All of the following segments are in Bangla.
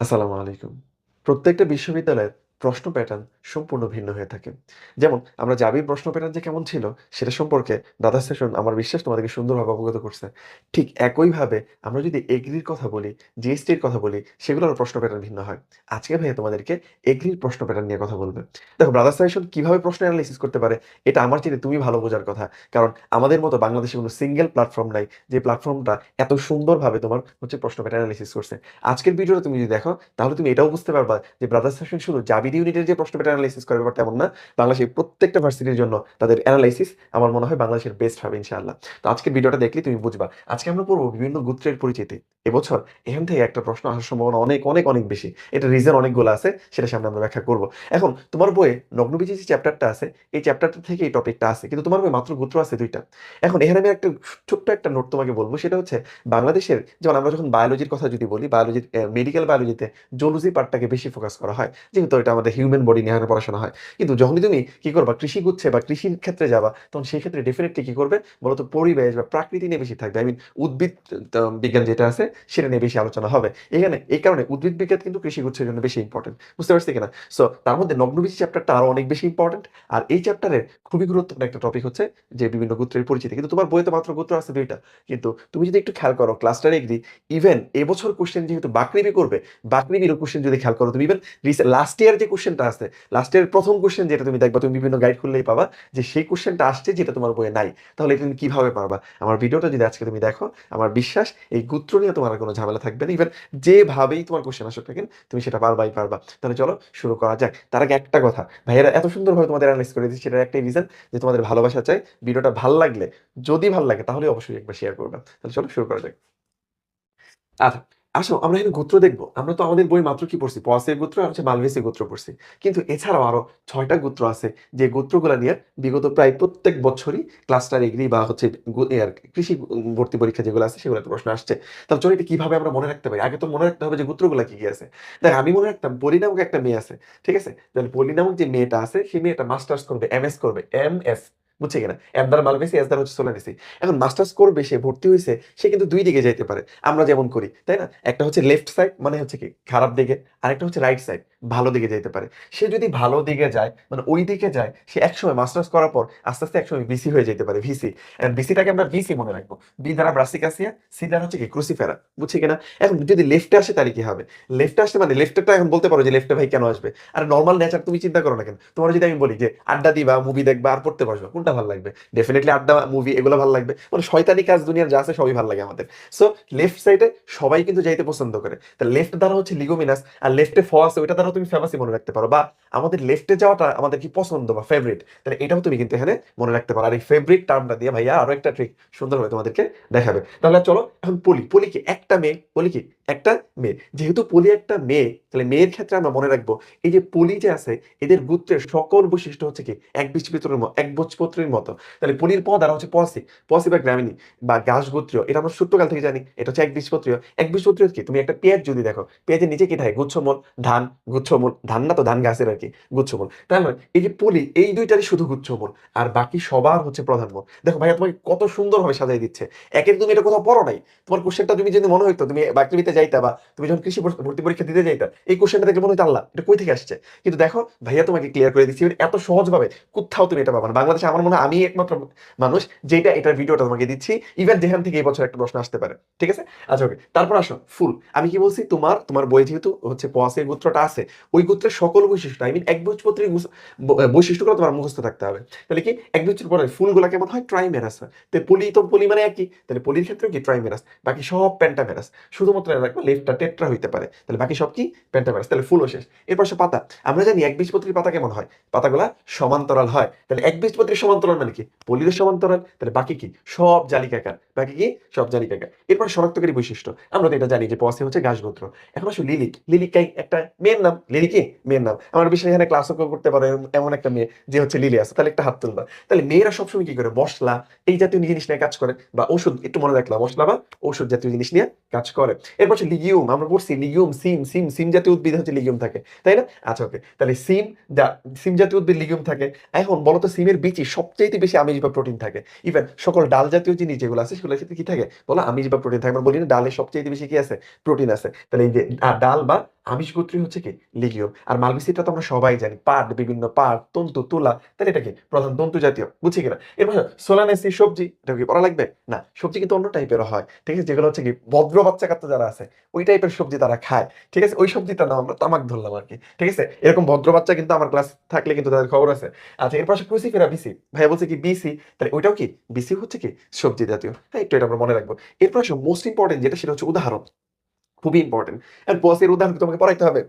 আসসালামু আলাইকুম। প্রত্যেকটা বিশ্ববিদ্যালয়ের প্রশ্ন প্যাটার্ন সম্পূর্ণ ভিন্ন হয়ে থাকে। যেমন আমরা জাবির প্রশ্ন প্যাটার্ন যে কেমন ছিল সেটা সম্পর্কে ব্রাদার সেশন আমার বিশ্বাস তোমাদেরকে সুন্দরভাবে অবগত করছে। ঠিক একইভাবে আমরা যদি এগ্রির কথা বলি, জিএসটির কথা বলি সেগুলোরও প্রশ্ন প্যাটার্ন ভিন্ন হয়। আজকে ভাইয়া তোমাদেরকে এগ্রির প্রশ্ন প্যাটার্ন নিয়ে কথা বলবে। দেখো ব্রাদার সেশন কীভাবে প্রশ্ন এনালাইসিস করতে পারে এটা আমার চেয়ে তুমি ভালো বোঝার কথা। কারণ আমাদের মতো বাংলাদেশে কোনো সিঙ্গেল প্ল্যাটফর্ম নাই যে প্ল্যাটফর্মটা এত সুন্দরভাবে তোমার হচ্ছে প্রশ্ন প্যাটার্ন এনালাইসিস করছে। আজকের ভিডিওটা তুমি যদি দেখো তাহলে তুমি এটাও বুঝতে পারবা যে ব্রাদার সেশন শুধু জাবির ইউনিটের যে প্রশ্ন প্যাটার্ন এনালাইসিস করে ব্যাপারটা এমন না। বাংলাদেশের প্রত্যেকটা ভার্সিটির জন্য তাদের এনালাইসিস আমার মনে হয় বাংলাদেশের বেস্ট হবে ইনশাআল্লাহ। তো আজকের ভিডিওটা দেখলে তুমি বুঝবা। আজকে আমরা পড়ব বিভিন্ন গোত্রের পরিচিতি। এবছর এখান থেকে একটা প্রশ্ন আসার সম্ভাবনা অনেক, অনেক, অনেক বেশি। এটার রিজন অনেকগুলো আছে সেটা সামনে আমরা ব্যাখ্যা করব। এখন তোমার বইয়ে নগ্নবীজী যে চ্যাপ্টারটা আছে এই চ্যাপ্টারটা থেকে এই টপিকটা আছে। কিন্তু তোমার বইয়ে মাত্র গোত্র আছে দুইটা এখন এখানে আমি একটা ছোট্ট একটা নোট তোমাকে বলব সেটা হচ্ছে বাংলাদেশের যেমন আমরা যখন বায়োলজির কথা যদি বলি বায়োলজির মেডিকেল বায়োলজিতে জুলজি পার্টটাকে বেশি ফোকাস করা হয়। যেহেতু এটা আমাদের হিউম্যান বডি নিয়ে পড়াশোনা হয়। কিন্তু যখনই তুমি কি করবা কৃষি গুচ্ছে বা কৃষির ক্ষেত্রে যাবা তখন সেই ক্ষেত্রে ডেফিনিটলি কি করবে বলতো পরিবেশ বা প্রাকৃতি নিয়ে বেশি থাকবে। আই মিন উদ্ভিদ বিজ্ঞান যেটা আছে সেটা নিয়ে বেশি আলোচনা হবে। এখানে এই কারণে উদ্ভিদ বিজ্ঞান কিন্তু কৃষি গুচ্ছের জন্য বেশি ইম্পোর্টেন্ট। বুঝতে পারছি কিনা? সো তার মধ্যে নগ্নবীজী চ্যাপ্টারটা আরও অনেক বেশি ইম্পোর্টেন্ট। আর এই চ্যাপ্টারের খুবই গুরুত্বপূর্ণ একটা টপিক হচ্ছে যে বিভিন্ন গোত্রের পরিচিতি। কিন্তু তোমার বইতে মাত্র গোত্র আছে ২ টা। কিন্তু তুমি যদি একটু খেয়াল করো ক্লাস্টার এগ্রি ইভেন এবছর কোয়েশ্চেন যেহেতু বাকৃবি করবে, বাকৃবিরও কোয়েশ্চেন যদি খেয়াল করো তুমি ইভেন লাস্ট ইয়ার যে কোয়েশ্চেনটা আছে, লাস্ট ইয়ারের ১ম কোয়েশ্চেন যেটা তুমি দেখবা তুমি বিভিন্ন গাইড খুললেই পাবা যে সেই কোয়েশ্চেনটা আসছে যেটা তোমার বইয়ে নাই। তাহলে এটা তুমি কীভাবে পারবা? আমার ভিডিওটা যদি আজকে তুমি দেখো আমার বিশ্বাস এই গোত্র নিয়ে তোমার কোনো ঝামেলা থাকবে না। ইভেন যেভাবেই তোমার কোয়েশ্চেন আসুক না কেন তুমি সেটা পারবাই পারবা। তাহলে চলো শুরু করা যাক। তার আগে একটা কথা, ভাইয়েরা এত সুন্দরভাবে তোমাদের এনালাইজ করে দিচ্ছি সেটার একটাই রিজন যে তোমাদের ভালোবাসা চাই। ভিডিওটা ভালো লাগলে যদি ভালো লাগে তাহলে অবশ্যই একবার শেয়ার করবা। তাহলে চলো শুরু করা যাক। আচ্ছা, আসো আমরা এখানে গোত্র দেখব। আমরা তো আমাদের বই মাত্র কি পড়ছি? পয়াসের গোত্র আর হচ্ছে মালভেসি গোত্র পড়ছি। কিন্তু এছাড়াও আরও ৬ টা গোত্র আছে যে গোত্রগুলা নিয়ে বিগত প্রায় প্রত্যেক বছরই ক্লাস্টার এগ্রি বা হচ্ছে কৃষি ভর্তি পরীক্ষা যেগুলো আছে সেগুলোতে প্রশ্ন আসছে। তাহলে চলো এটা কীভাবে আমরা মনে রাখতে পারি? আগে তো মনে রাখতে হবে যে গোত্রগুলা কি, কি আছে। দেখ আমি মনে রাখতাম পলি নামক একটা মেয়ে আছে। ঠিক আছে? তাহলে পলি নামক যে মেয়েটা আছে সেই মেয়েটা মাস্টার্স করবে, এমএস করবে। এমএস বুঝছে কিনা? এম দ্বারা মালভেসি, এস দ্বারা হচ্ছে সোলানিসি। এখন মাস্টার্স করবে সে ভর্তি হইছে সে কিন্তু ২ দিকে যাইতে পারে। আমরা যেমন করি, তাই না? একটা হচ্ছে লেফট সাইড মানে হচ্ছে কি খারাপ দিকে, আরেকটা হচ্ছে রাইট সাইড ভালো দিকে যাইতে পারে। সে যদি ভালো দিকে যায় মানে ওই দিকে যায় সে একসময় মাস্টার্স করার পর আস্তে, আস্তে একসময় ভিসি হয়ে যেতে পারে ভিসি। ভিসিটাকে আমরা ভিসি মনে রাখব। বি দ্বারা ব্রাসিকাসিয়া, সি দ্বারা হচ্ছে কি ক্রুসিফেরা। বুঝছে কিনা? এখন যদি লেফটে আসে তাহলে কি হবে? লেফটে আসলে মানে লেফটেরটা এখন বলতে পারো যে লেফটে ভাই কেন আসবে? আর নর্মাল নেচার তুমি চিন্তা করো না কেন? তোমার যদি আমি বলি যে আড্ডা দিবা, মুভি দেখবা আর পড়তে বসবা কোনটা ভালো লাগবে? ডেফিনিটলি আড্ডা, মুভি এগুলো ভালো লাগবে। মানে শয়তানি কাজ দুনিয়ার যা আছে সবই ভালো লাগে আমাদের। সো লেফট সাইডে সবাই কিন্তু যাইতে পছন্দ করে। তাহলে লেফট দ্বারা হচ্ছে লিগোমিনাস আর লেফটে ফ আছে ওইটা দ্বারাও তুমি ফেমাসি মনে রাখতে পারো বা আমাদের লেফটে যাওয়াটা আমাদের কি পছন্দ বা ফেভারিট। তাহলে এটাও তুমি কিন্তু এখানে মনে রাখতে পারো। আর এই ফেভারিট টার্মটা দিয়ে ভাইয়া আরও একটা ট্রিক সুন্দরভাবে তোমাদেরকে দেখাবে। তাহলে চলো এখন পলি। পলি কি একটা মেয়ে, পলি কি একটা মেয়ে। যেহেতু পলি একটা মেয়ে তাহলে মেয়ের ক্ষেত্রে আমরা মনে রাখব এই যে পলি যে আছে এদের গোত্রের সকল বৈশিষ্ট্য হচ্ছে কি এক একবীজপত্রের এক একবীজপত্রের মতো। তাহলে পলির পদ দ্বারা হচ্ছে পসি। পসি বা গ্রামিনী বা গাছ গোত্রীয় এটা আমরা ছোট্টকাল থেকে জানি। এটা হচ্ছে একবীজপত্রীয়। একবীজপত্রীয় কি? তুমি একটা পেঁয়াজ যদি দেখো, পেঁয়াজের নিচে কি থাকে? গুচ্ছমূল, ধান, গুচ্ছমূল। ধান না তো ধান গাছের আরকি গুচ্ছমূল। তার মানে এই যে পলি এই ২ টারই শুধু গুচ্ছমূল। আর বাকি সবার হচ্ছে প্রধানমূল। দেখো ভাইয়া তোমাকে কত সুন্দরভাবে সাজাই দিচ্ছে। একের তুমি এটা কোথাও পড়ো নাই। তোমার কোশ্চেনটা তুমি যদি মনে হইতো তুমি বাকৃবিতে যাইতা বা তুমি যখন কৃষি ভর ভর্তি পরীক্ষা দিতে যাইতা এই কোয়েশ্চেনটা দেখলে মনে হইতো আল্লাহ এটা কই থেকে আসছে? কিন্তু দেখো ভাইয়া তোমাকে ক্লিয়ার করে দিচ্ছি এত সহজভাবে কোত্থাও তুমি এটা পাবা না। বাংলাদেশে আমার মনে হয় আমিই একমাত্র মানুষ যেটা এটার ভিডিওটা তোমাকে দিচ্ছি। ইভেন যেখান থেকে এই বছর একটা প্রশ্ন আসতে পারে। ঠিক আছে? আচ্ছা ওকে। তারপর আসো ফুল। আমি কি বলছি তোমার, তোমার বইয়ে যেহেতু হচ্ছে পয়াসের গোত্রটা আছে ওই গোত্রের সকল বৈশিষ্ট্য আই মিন একবীজপত্রী গুস ব বৈশিষ্ট্যগুলো তোমার মুখস্থ থাকতে হবে। তাহলে কি এক বছর পরে ফুলগুলা কেমন হয়? ট্রাইমেরাস হয়। তো পলি তো পলি মানে একই। তাহলে পলির ক্ষেত্রেও কি ট্রাইমেরাস। বাকি সব পেন্টামেরাস। শুধুমাত্র মনে রাখবা লেফটটা টেট্রা হইতে পারে। তাহলে বাকি সব কি? পেন্টামেরাস। তাহলে ফুলও শেষ। এরপর আসো পাতা। আমরা জানি একবীজপত্রীর পাতা কেমন হয়? পাতাগুলা সমান্তরাল হয়। তাহলে একবীজপত্রীর সমান্তরাল মানে কি? পলিরও সমান্তরাল। তাহলে বাকি কি? সব জালিকাকার। বাকি কি? সব জালিকাকার। এরপর শনাক্তকারী বৈশিষ্ট্য। আমরা তো এটা জানি যে পয়াসে হচ্ছে গাছ গোত্র। এখন আসো লিলিক। লিলিক একটা মেয়ের নাম। লিলি কি মেয়ের নাম আমার বিষয় এখানে ক্লাসও করতে পারো এমন একটা মেয়ে যে হচ্ছে লিলি আছে তাহলে একটা হাত তুলবা তাহলে মেয়েরা সবসময় কি করে মশলা, এই জাতীয় জিনিস নিয়ে কাজ করে বা ওষুধ, একটু মনে রাখলাম, মশলা বা ঔষধ জাতীয় জিনিস নিয়ে কাজ করে এরপর লিগিউম আমরা পড়ছি লিগিউম, সিম সিম সিম জাতীয় উদ্ভিদ হচ্ছে লিগিউম থাকে, তাই না? আচ্ছা ওকে তাহলে সিম যা- সিম জাতীয় উদ্ভিদ লিগিউম থাকে। এখন বলো তো সিমের বীজে সবচেয়ে বেশি আমিষ বা প্রোটিন থাকে। ইভেন সকল ডাল জাতীয় জিনিস যেগুলো আছে, সেগুলোর ক্ষেত্রে কি থাকে? বলো আমিষ বা প্রোটিন থাকে। আমরা বলি না ডালে সবচেয়ে বেশি কি আছে? প্রোটিন আছে। তাহলে এই যে ডাল বা আমিষ গোত্রী হচ্ছে কি? লিগিউম। আর মালবিসিটা তো আমরা সবাই জানি। পাট, বিভিন্ন পাট, তন্তু, তুলা। তাহলে এটা কি? প্রধান তন্তু জাতীয়। বুঝছি কিনা? এরপর সোলানেসি সবজি। এটা কি পড়া লাগবে? না। সবজি কিন্তু অন্য টাইপের হয়। ঠিক আছে? যেগুলো হচ্ছে কি ভদ্র বাচ্চা কাচ্চা যারা আছে, ওই টাইপের সবজি তারা খায়। ঠিক আছে? ওই সবজিটার নাম আমরা তামাক ধরলাম আর কি ঠিক আছে? এরকম ভদ্র বাচ্চা কিন্তু আমার ক্লাস থাকলে কিন্তু তাদের খবর আছে। আচ্ছা এরপর আসে ক্রুসিফেরা বিসি। ভাই বলছে কি, বিসি? তাহলে ওইটাও কি? বিসি হচ্ছে কি? সবজি জাতীয়। হ্যাঁ একটু এটা আমরা মনে রাখব। এরপর মোস্ট ইম্পর্টেন্ট যেটা, সেটা হচ্ছে উদাহরণ। খুবই ইম্পর্টেন্ট আর বসের উদাহরণ তোমাকে পড়াইতে হবে?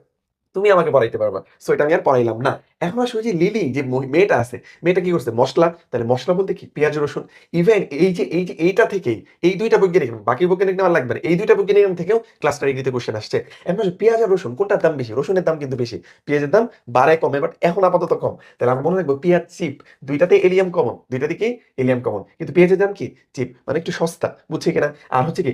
তুমি আমাকে পড়াইতে পারবা। সো এটা আমি আর পড়াইলাম না। এখন আসলে যে লিলি যে মেয়েটা আছে, মেয়েটা কি করছে? মশলা। তাহলে মশলা বলতে কি? পেঁয়াজ, রসুন। ইভেন এই যে এই যে, এইটা থেকেই, এই দুইটা বৈজ্ঞানিক বাকি বৈজ্ঞানিক নেওয়ার লাগবে না। এই দুইটা বৈজ্ঞানিক থেকেও ক্লাসটা এগিয়ে কোশ্চেন আসছে। এখন পেঁয়াজ আর রসুন, কোনটার দাম বেশি? রসুনের দাম কিন্তু বেশি। পেঁয়াজের দাম বাড়ায় কমে বাট এখন আপাতত কম। তাহলে আমরা মনে রাখব, পেঁয়াজ চিপ দুইটাতে এলিয়াম কমন দুইটাতে কি? এলিয়াম কমন কিন্তু পেঁয়াজের দাম কি? চিপ মানে একটু সস্তা। বুঝছে কিনা? আর হচ্ছে কি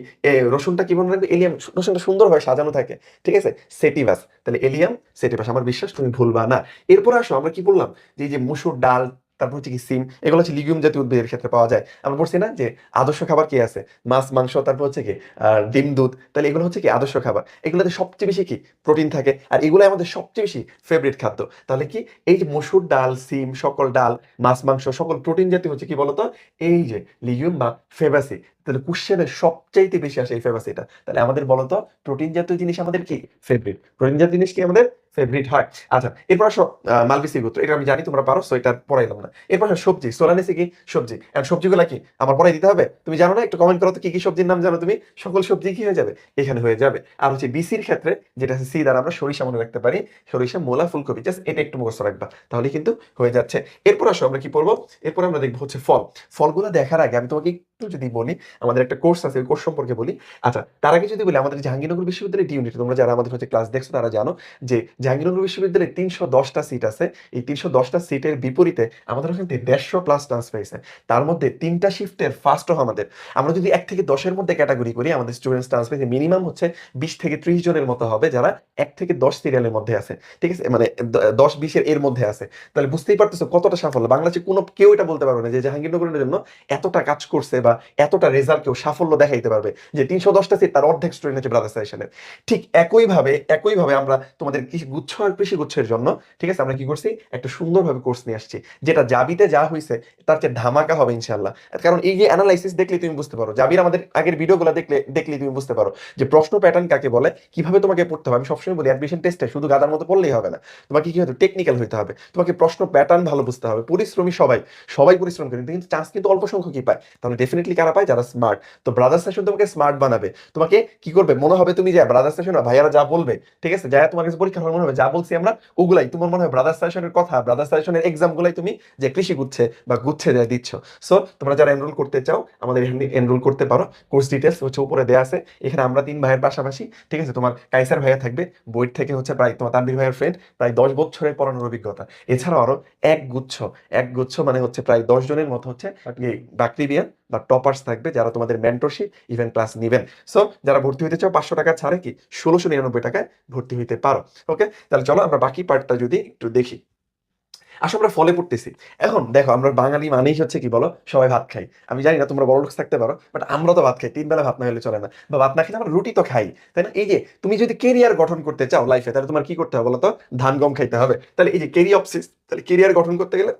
রসুনটা কি মনে রাখবে? এলিয়াম রসুনটা সুন্দর হয়, সাজানো থাকে। ঠিক আছে? সেটিভাস তাহলে এলিয়াম সেটিভাস আমার বিশ্বাস, তুমি ভুলবা না। এরপর আসো, আমরা কি বললাম? যে এই যে মুসুর ডাল, তারপর হচ্ছে কি সিম, এগুলো হচ্ছে লিগুম জাতীয় উদ্ভিদের ক্ষেত্রে পাওয়া যায়। আমরা বলছি না যে আদর্শ খাবার কি আছে? মাছ, মাংস, তারপর হচ্ছে কি আর ডিম, দুধ, তাহলে এগুলো হচ্ছে কি আদর্শ খাবার। এগুলোতে সবচেয়ে বেশি কি? প্রোটিন থাকে। আর এগুলো আমাদের সবচেয়ে বেশি ফেভারিট খাদ্য। তাহলে কি এই যে মসুর ডাল, সিম, সকল ডাল, মাছ, মাংস, সকল প্রোটিন জাতীয় হচ্ছে কি বলতো? এই যে লিগুম বা ফেবাসি তাহলে কুশ্চেনের সবচাইতে বেশি আসে এই ফেবাসিটা তাহলে আমাদের বলতো প্রোটিন জাতীয় জিনিস আমাদের কি? ফেভারিট প্রোটিন জাতীয় জিনিস কি আমাদের? ফেভারিট হয়। আচ্ছা এরপর আসো মালবিসি গোত্র। এটা আমি জানি, তোমরা পারো সো এটা পড়াইলাম না। এরপর আসো, সবজি। সোলানেসি কি? সবজি। আর সবজিগুলা কি? আমার পড়াই দিতে হবে? তুমি জানো না? একটু কমেন্ট করো তো, কি কি সবজির নাম জানো তুমি? সকল সবজি কি হয়ে যাবে? এখানে হয়ে যাবে। আর হচ্ছে বিসির ক্ষেত্রে, যেটা আছে সি, দ্বারা আমরা সরিষা মনে রাখতে পারি। সরিষা, মোলা, ফুলকপি জাস্ট এটা একটু মুখস্থ রাখবা। তাহলে কিন্তু হয়ে যাচ্ছে। এরপর আসো, আমরা কি পড়ব? এরপর আমরা দেখব হচ্ছে ফল। ফলগুলো দেখার আগে আমি তোমাকে একটু যদি বলি, আমাদের একটা কোর্স আছে, ওই কোর্স সম্পর্কে বলি। আচ্ছা তার আগে যদি বলি, আমাদের জাহাঙ্গীরনগর বিশ্ববিদ্যালয়ের ইউনিট তোমরা যারা আমাদের হচ্ছে ক্লাস দেখছ তারা জানো যে জাহাঙ্গীরনগর বিশ্ববিদ্যালয়ে তিনশো দশটা সিট আছে। এই তিনশো দশটা সিটের বিপরীতে আমাদের ওখান থেকে দেড়শো প্লাস ট্রান্সফার হয়েছে। তার মধ্যে তিনটা শিফটের ফার্স্ট আমাদের। আমরা যদি এক থেকে দশের মধ্যে ক্যাটাগরি করি, আমাদের স্টুডেন্টস ট্রান্সফার মিনিমাম হচ্ছে বিশ থেকে ত্রিশ জনের মতো হবে যারা এক থেকে দশ সিরিয়ালের মধ্যে আছে। ঠিক আছে? মানে দশ বিশের এর মধ্যে আছে। তাহলে বুঝতেই পারতেছো কতটা সাফল্য। বাংলাদেশে কোনো, কেউ এটা বলতে পারবে না যে জাহাঙ্গীরনগরের জন্য এতটা কাজ করছে বা এতটা রেজাল্ট কেউ সাফল্য দেখাইতে পারবে যে তিনশো দশটা সিট তার অর্ধেক স্টুডেন্ট হচ্ছে ব্রাদার্স সেশনের ঠিক একইভাবে একইভাবে আমরা তোমাদের কৃষি গুচ্ছ আর কৃষি গুচ্ছের জন্য, ঠিক আছে, আমরা কি করছি? একটা সুন্দরভাবে কোর্স নিয়ে আসছি, যেটা জাবিতে যা হয়েছে তার চেয়ে ধামাকা হবে ইনশাল্লাহ কারণ এই যে অ্যানালাইসিস দেখলে তুমি বুঝতে পারো, জাবির আমাদের আগের ভিডিওগুলো দেখলে দেখলে তুমি বুঝতে পারো যে প্রশ্ন প্যাটার্ন কাকে বলে, কীভাবে তোমাকে পড়তে হবে। আমি সবসময় বলি অ্যাডমিশন টেস্টে শুধু গাদার মতো পড়লেই হবে না। তোমাকে কি হতে টেকনিক্যাল হইতে হবে। তোমাকে প্রশ্ন প্যাটার্ন ভালো বুঝতে হবে। পরিশ্রমী সবাই সবাই পরিশ্রম করে, কিন্তু চান্স কিন্তু অল্প সংখ্যকই পায়। তাহলে ডেফিনেটলি কারা পায়? যারা স্মার্ট তো ব্রাদার সেশন তোমাকে স্মার্ট বানাবে। তোমাকে কি করবে? মনে হবে তুমি যা ব্রাদার সেশন ভাইয়ারা যা বলবে, ঠিক আছে? যা তোমার কাছে পরীক্ষা মনে হবে, যা বলছি আমরা ওগুলাই। তোমার মনে হয় ব্রাদার সেশনের কথা ব্রাদার সেশনের এক্সাম গুলাই তুমি যে কৃষি গুচ্ছে বা গুচ্ছে যা দিচ্ছ। সো তোমরা যারা এনরোল করতে চাও, আমাদের এখানে এনরোল করতে পারো। কোর্স ডিটেলস হচ্ছে উপরে দেওয়া আছে। এখানে আমরা তিন ভাইয়ের পাশাপাশি, ঠিক আছে? তোমার কাইসার ভাইয়া থাকবে। বইট থেকে হচ্ছে প্রায় তোমার তানবীর ভাইয়ের ফ্রেন্ড প্রায় দশ বছরের পড়ানোর অভিজ্ঞতা। এছাড়াও আরও এক গুচ্ছ এক গুচ্ছ মানে হচ্ছে প্রায় দশ জনের মতো হচ্ছে বাকরিবিয়ান বা টপার্স থাকবে যারা তোমাদের মেন্টরশিপ ইভেন্ট ক্লাস নেবেন। সো যারা ভর্তি হতে চাও, পাঁচশো টাকা ছাড়ে কি ষোলোশো নিরানব্বই টাকায় ভর্তি হইতে পারো। ওকে তাহলে চলো আমরা বাকি পার্টটা যদি একটু দেখি। আসলে আমরা ফলে পড়তেছি। এখন দেখো, আমরা বাঙালি মানেই হচ্ছে কি বলো? সবাই ভাত খাই। আমি জানি না তোমরা বড় লোক থাকতে পারো বাট আমরা তো ভাত খাই, তিন বেলা ভাত না হলে চলে না। বা ভাত না খেলে আমরা রুটি তো খাই, তাই না? এই যে, তুমি যদি কেরিয়ার গঠন করতে চাও লাইফে তাহলে তোমার কি করতে হবে বলো তো? ধান, গম খাইতে হবে। তাহলে এই যে কেরিঅপসিস তাহলে কেরিয়ার গঠন করতে গেলে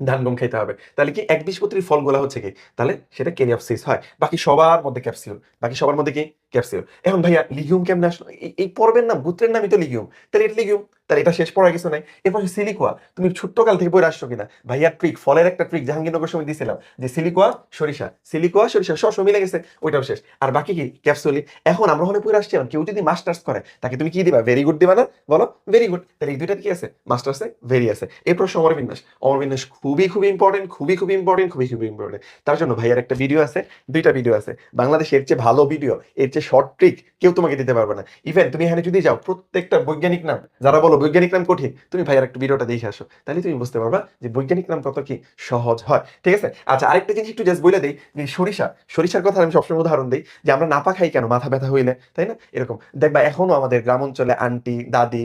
ধান গম খাইতে হবে। তাহলে কি এক বীজপত্রীর ফলগুলো হচ্ছে কি? তাহলে সেটা ক্যারিয়াপসিস হয়। বাকি সবার মধ্যে ক্যাপসিউল বাকি সবার মধ্যে কি? ক্যাপসিউল এখন ভাইয়া লিগিউম কেমন আসলো এই- পর্বের নাম, গুত্রের নামই তো লিগিউম তাহলে এটা লিগিউম তাহলে এটা শেষ পড়ার কিছু নাই। এরপর সিলিকোয়া। তুমি ছোট্টকাল থেকে বই আসছো কিনা? ভাইয়া ট্রিক ফলের একটা ট্রিক জাহাঙ্গীরনগর সময় দিয়েছিলাম যে সিলিকোয়া, সরিষা। সিলিকোয়া, সরিষা শস মিলে গেছে, ওইটাও শেষ। আর বাকি কি? ক্যাপসুলি। এখন আমরা হলে পড়ে আসছিলাম কেউ যদি মাস্টার্স করে, তাকে তুমি কি দিবা? ভেরি গুড দিবা না? বলো ভেরি গুড তাহলে এই দুইটা কি আছে? মাস্টার্সে ভেরি আছে। এরপর সমর বিন্যাস অমর বিন্যাস খুবই খুবই ইম্পর্টেন্ট খুবই খুবই ইম্পর্টেন্ট খুবই খুবই ইম্পর্টেন্ট তার জন্য ভাইয়ার একটা ভিডিও আছে, দুইটা ভিডিও আছে। বাংলাদেশের চেয়ে ভালো ভিডিও এর চেয়ে শর্ট ট্রিক কেউ তোমাকে দিতে পারবে না। ইভেন তুমি এখানে যদি যাও, প্রত্যেকটা বৈজ্ঞানিক নাম, যারা বলো বৈজ্ঞানিক নাম কঠিন, তুমি ভাইয়ার একটু ভিডিওটা দেখে আসো। তাহলে তুমি বুঝতে পারবা যে বৈজ্ঞানিক নাম কত কি সহজ হয়। ঠিক আছে? আচ্ছা আরেকটা জিনিস একটু জাস্ট বলে দিই, যে সরিষা, সরিষার কথা আমি সবসময় উদাহরণ দিই, যে আমরা নাপা খাই কেন? মাথা ব্যথা হইলে, তাই না? এরকম। দেখবা এখনও আমাদের গ্রাম অঞ্চলে আন্টি দাদি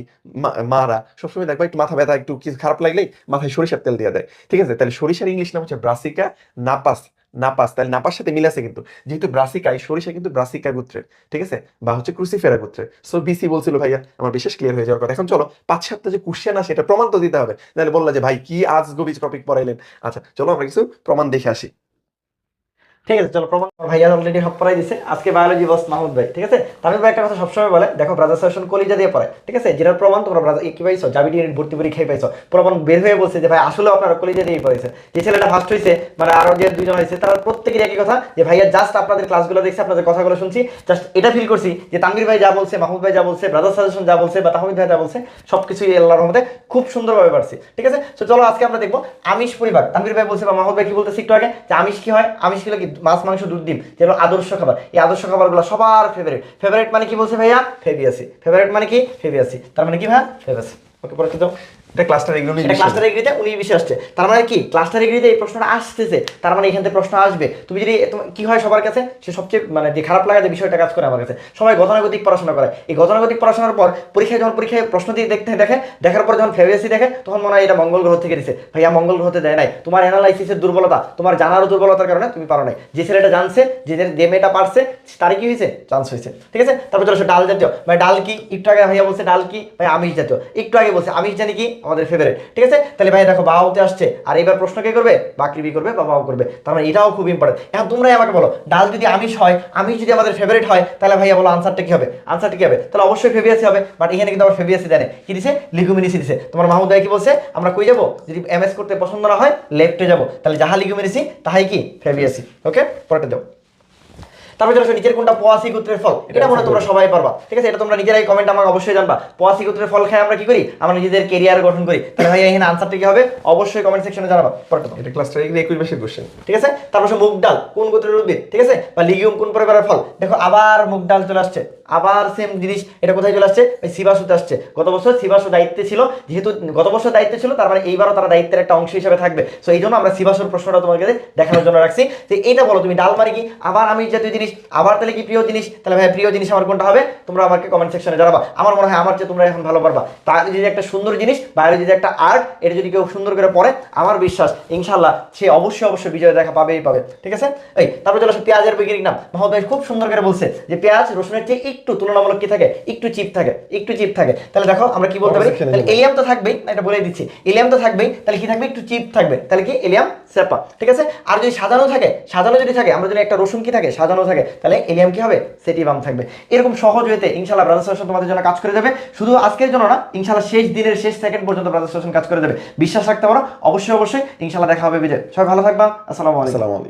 মারা সবসময় দেখবা একটু মাথা ব্যথা, একটু কিছু খারাপ লাগলেই মাথায় সরিষার তেল দিয়ে দেয়। ঠিক আছে? তাহলে সরিষার ইংলিশ নাম হচ্ছে ব্রাসিকা নাপাস নাপাস, তাহলে নাপার সাথে মিল আছে কিন্তু। যেহেতু ব্রাসিকাই সরিষা কিন্তু ব্রাসিকা গোত্রের, ঠিক আছে? বা হচ্ছে ক্রুসিফেরা গোত্রের। সো বিসি বলছিল, ভাইয়া, আমার বিশেষ ক্লিয়ার হয়ে যাওয়ার কথা। এখন চলো, পাঁচ সাতটা যে কোশ্চেন আসে, এটা প্রমাণ তো দিতে হবে। তাহলে বললা যে, ভাই, কি আজ গভীর টপিক পড়াইলেন? আচ্ছা চলো আমরা কিছু প্রমাণ দেখে আসি। ঠিক আছে, চলো প্রমাণ ভাইয়া অলরেডি সব পড়াই দিছে। আজকে বায়োলজি বস মাহমুদ ভাই, ঠিক আছে? তামিল ভাই একটা কথা সবসময় বলে, দেখো ব্রাদার সেশন কলিজা দিয়ে পড়ে ঠিক আছে? যেটার প্রমাণ তোমরা ব্রাদার কি পাইছো? জাবিটি ইউনিট ভর্তি পরীক্ষায় পাইছো। প্রমাণ বের হয়ে বলছে যে, ভাই, আসলে আপনারা কলিজা দিয়ে পড়েছে যে ছেলেটা ফার্স্ট হয়েছে মানে আরও যে দুজন হয়েছে তারা প্রত্যেকের একই কথা, যে ভাইয়া জাস্ট আপনাদের ক্লাসগুলো দেখছি, আপনাদের কথাগুলো শুনছি। জাস্ট এটা ফিল করছি যে তামির ভাই যা বলছে, মাহমুদ ভাই যা বলছে ব্রাদার সাজেশন যা বলছে বা তাহমিদ ভাই যা বলছে, সবকিছুই আল্লাহর রহমতে খুব সুন্দরভাবে পারছি। ঠিক আছে? তো চলো আজকে আমরা দেখব আমিষ পরিবার। তামির ভাই বলছে বা মাহমুদ ভাই কি বলতেছে একটু আগে? যে আমিষ কি হয়? আমিষ কি মাছ, মাংস, দুধ, ডিম যেগুলো আদর্শ খাবার। এই আদর্শ খাবারগুলো সবার ফেভারিট ফেভারিট মানে কি বলছে ভাইয়া? ফেভিয়াসি। ফেভারিট মানে কি? ফেভিয়াসি। তার মানে কি ভাইয়া? ফেভাসি ওকে পরে এটা ক্লাসটা এগুলো এটা ক্লাস্টার এগ্রিতে উনি বিষয় আসছে। তার মানে কি? ক্লাস্টার এগ্রিতে এই প্রশ্নটা আসতেছে তার মানে এখান থেকে প্রশ্ন আসবে। তুমি যদি কি হয় সবার কাছে? সে সবচেয়ে মানে যে খারাপ লাগা যে বিষয়টা কাজ করে আমার কাছে। সবাই গতানুগতিক পড়াশোনা করে। এই গতানুগতিক পড়াশোনার পর পরীক্ষায় যখন পরীক্ষায় প্রশ্ন দিয়ে দেখতে দেখে দেখার পর যখন দেখে তখন মনে হয় এটা মঙ্গল গ্রহ থেকে দিছে। ভাইয়া মঙ্গল গ্রহতে দেয় নাই। তোমার অ্যানালাইসিসের দুর্বলতা তোমার জানারও দুর্বলতার কারণে তুমি পারো নাই। যে ছেলেটা জানছে যে যে মেয়েটা পারছে তারই কি হয়েছে? চান্স হয়েছে। ঠিক আছে? তারপর চলো ডাল জাতীয়। ভাই ডাল কি? একটু আগে ভাইয়া বলছে ডাল কি? ভাই আমিষ জাতীয়। একটু আগে বলছে। আমিষ জানি কি? আমাদের ফেভারিট ঠিক আছে? তাহলে ভাই দেখো বাউতে আসছে। আর এবার প্রশ্ন কে করবে? বাকৃবি করবে বা বাউ করবে। তার মানে এটাও খুব ইম্পর্টেন্ট এখন তোমরাই আমাকে বলো, ডাল যদি আমিষ হয়, আমিষ যদি আমাদের ফেভারিট হয়, তাহলে ভাইয়া বলো আনসারটা কি হবে? আনসারটা কি হবে? তাহলে অবশ্যই ফেভিয়াসি হবে বাট এখানে কিন্তু আমার ফেভিয়াসি দেয় না। কি দিছে? লিগুমিনিসি দিছে। তোমার মাহমুদ ভাই কি বলছে? আমরা কই যাব? যদি এমএস করতে পছন্দ না হয় লেফটে যাব। তাহলে যাহা লিগুমিনিসি তাহাই কি? ফেভিয়াসি ওকে পরেটা যাও তারপরে চলো নিচের কোনটা পোয়াসি গোত্রের ফল এটা মনে তোমরা সবাই পারবা। ঠিক আছে? এটা তোমরা নিজেরাই কমেন্ট আমাকে অবশ্যই জানবা। পোয়াসি গোত্রের ফল খাই আমরা কি করি? আমরা নিজেদের কেরিয়ার গঠন করি। তাহলে ভাই এখানে আনসারটা কি হবে? অবশ্যই কমেন্ট সেকশনে জানাবা। পরেরটা দাও। এটা এগুলো একুশ বেশি কোশ্চেন ঠিক আছে? তারপর মুগ ডাল কোন গোত্রের উদ্ভিদ? ঠিক আছে? বা লিগিউম কোন প্রকারের ফল? দেখো আবার মুগ ডাল চলে আসছে। আবার সেম জিনিস এটা কোথায় চলে আসছে? ওই সিবাসুতে আসছে। গত বছর সিবাসু দায়িত্বে ছিল যেহেতু গত বছর দায়িত্বে ছিল তার মানে এইবারও তারা দায়িত্বের একটা অংশ হিসেবে থাকবে। সো এই জন্য আমরা সিবাসুর প্রশ্নটা তোমাকে দেখানোর জন্য রাখছি। যে এটা বলো তুমি ডাল মারি কি? আবার আমি জাতীয় জিনিস আবার তাহলে কি প্রিয় জিনিস? তাহলে ভাই প্রিয় জিনিস আমার কোনটা হবে? তোমরা আমাকে কমেন্ট সেকশনে জানাবা। আমার মনে হয় আমার যে তোমরা এখন ভালো পারবা। তার যদি একটা সুন্দর জিনিস বাইরে যদি একটা আর্ট এটা যদি কেউ সুন্দর করে পড়ে আমার বিশ্বাস ইনশাল্লাহ সে অবশ্যই অবশ্যই বিজয় দেখা পাবেই পাবে। ঠিক আছে? এই তারপর চলো আসো পেঁয়াজের বৈজ্ঞানিক নাম। ভাই খুব সুন্দর করে বলছে যে পেঁয়াজ রসুনের চেয়ে একটু তুলনামূলক কি থাকে? একটু চিপ থাকে একটু চিপ থাকে। তাহলে দেখো আমরা কি বলতে পারি? তাহলে এলিয়াম তো থাকবেই এটা বলে দিচ্ছি। এলিয়াম তো থাকবেই তাহলে কি থাকবে? একটু চিপ থাকবে। তাহলে কি? এলিয়াম সেপা ঠিক আছে? আর যদি সাজানো থাকে সাজানো যদি থাকে আমরা যদি একটা রসুন কি থাকে? সাজানো থাকে। তাহলে এলিয়াম কি হবে? সেটি বাম থাকবে। এরকম সহজ হইতে ইনশাল্লাহ ব্রাদার সেশন তোমাদের জন্য কাজ করে দেবে। শুধু আজকের জন্য না ইনশাল্লাহ শেষ দিনের শেষ সেকেন্ড পর্যন্ত ব্রাদার সেশন কাজ করে দেবে। বিশ্বাস রাখতে পারো, অবশ্যই অবশ্যই ইনশাল্লাহ দেখা হবে বিজয়। সবাই ভালো থাকবা। আসসালামু আলাইকুম।